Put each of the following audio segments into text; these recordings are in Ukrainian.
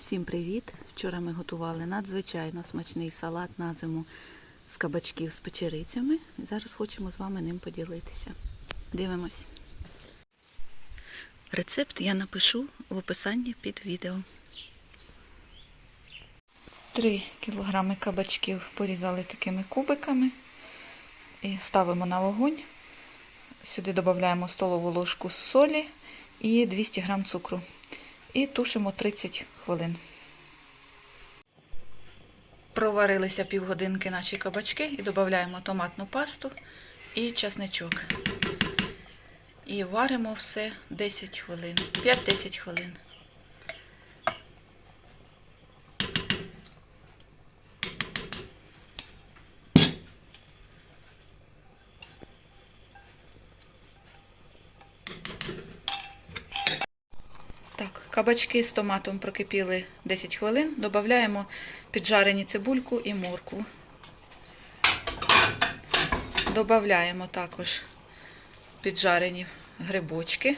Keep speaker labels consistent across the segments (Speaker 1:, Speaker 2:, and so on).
Speaker 1: Всім привіт! Вчора ми готували надзвичайно смачний салат на зиму з кабачків з печерицями. Зараз хочемо з вами ним поділитися. Дивимось. Рецепт я напишу в описанні під відео. 3 кілограми кабачків порізали такими кубиками і ставимо на вогонь. Сюди додаємо столову ложку солі і 200 грам цукру. І тушимо 30 хвилин. Проварилися півгодинки наші кабачки і додаємо томатну пасту і часничок. І варимо все 10 хвилин, 5-10 хвилин. Так, кабачки з томатом прокипіли 10 хвилин. Додаємо піджарені цибульку і моркву. Додаємо також піджарені грибочки.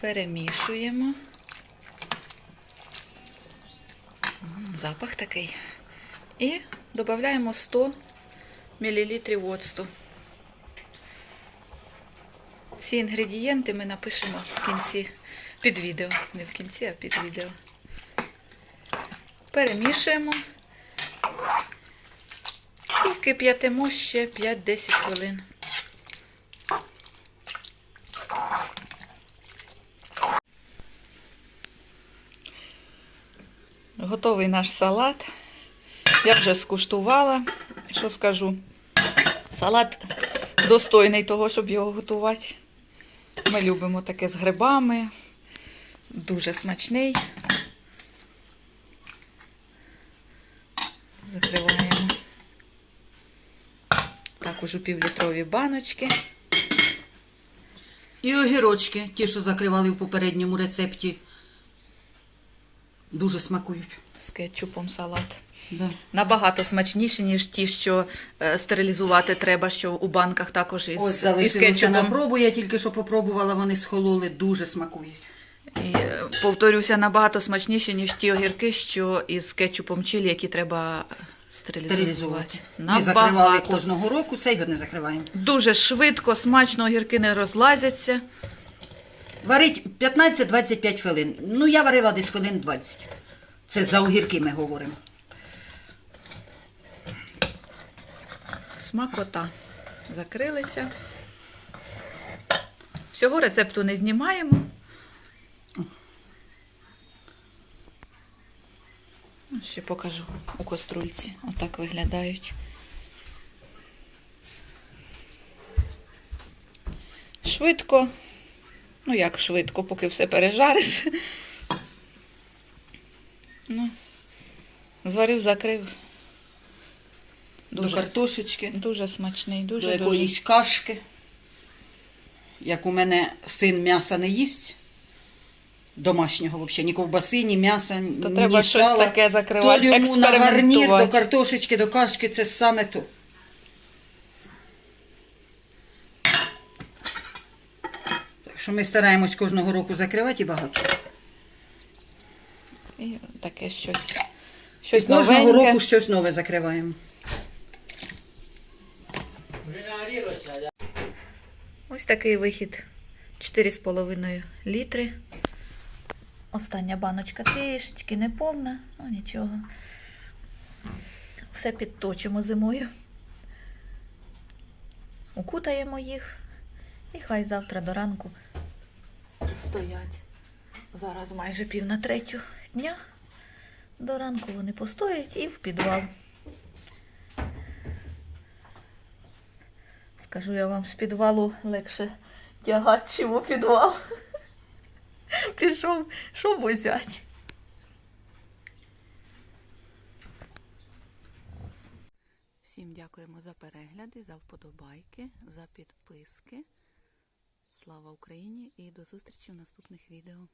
Speaker 1: Перемішуємо. Запах такий. І додаємо 100 мл оцту. Всі інгредієнти ми напишемо в кінці під відео. Не в кінці, а під відео. Перемішуємо і кип'ятимо ще 5-10 хвилин. Готовий наш салат. Я вже скуштувала. Що скажу? Салат достойний того, щоб його готувати. Ми любимо таке з грибами. Дуже смачний. Закриваємо. Також у півлітрові баночки.
Speaker 2: І огірочки, ті, що закривали в попередньому рецепті, дуже смакують.
Speaker 1: З кетчупом салат.
Speaker 2: Да.
Speaker 1: Набагато смачніші, ніж ті, що е, стерилізувати треба, що у банках також із,
Speaker 2: Ось
Speaker 1: із
Speaker 2: залишилося на пробу, я тільки що попробувала, вони схололи, дуже смакують.
Speaker 1: І, е, повторюся, набагато смачніші, ніж ті огірки, що із кетчупом чилі, які треба стерилізувати.
Speaker 2: Стерилізувати. Ми закривали
Speaker 1: Набагато.
Speaker 2: кожного року, цей год не закриваємо.
Speaker 1: Дуже швидко, смачно огірки не розлазяться.
Speaker 2: Варить 15-25 хвилин. Ну, я варила десь хвилин 20. Це за огірки ми говоримо.
Speaker 1: Смакота. Закрилися. Всього рецепту не знімаємо. Ще покажу у каструльці. Отак виглядають. Швидко. Ну, як швидко, поки все пережариш. Ну, зварив, закрив.
Speaker 2: До картошечки,
Speaker 1: дуже смачний, дуже
Speaker 2: до
Speaker 1: дуже.
Speaker 2: кашки. Як у мене син м'яса не їсть. Домашнього взагалі, ні ковбаси, ні м'яса,
Speaker 1: То
Speaker 2: ні
Speaker 1: треба щось
Speaker 2: сала.
Speaker 1: таке закривати,
Speaker 2: То йому на гарнір, до картошечки, до кашки це саме то. Так що ми стараємось кожного року закривати і багато.
Speaker 1: І таке щось. Щось
Speaker 2: Кожного
Speaker 1: новеньке.
Speaker 2: року щось нове закриваємо.
Speaker 1: Ось такий вихід. 4,5 літри. Остання баночка трішечки не повна, ну нічого. Все підточимо зимою. Укутаємо їх і хай завтра до ранку стоять. Зараз майже пів на третю дня. До ранку вони постоять і в підвал. Скажу я вам, з підвалу легше тягати, чим у підвал. Пішов, щоб взяти. Всім дякуємо за перегляди, за вподобайки, за підписки. Слава Україні і до зустрічі в наступних відео.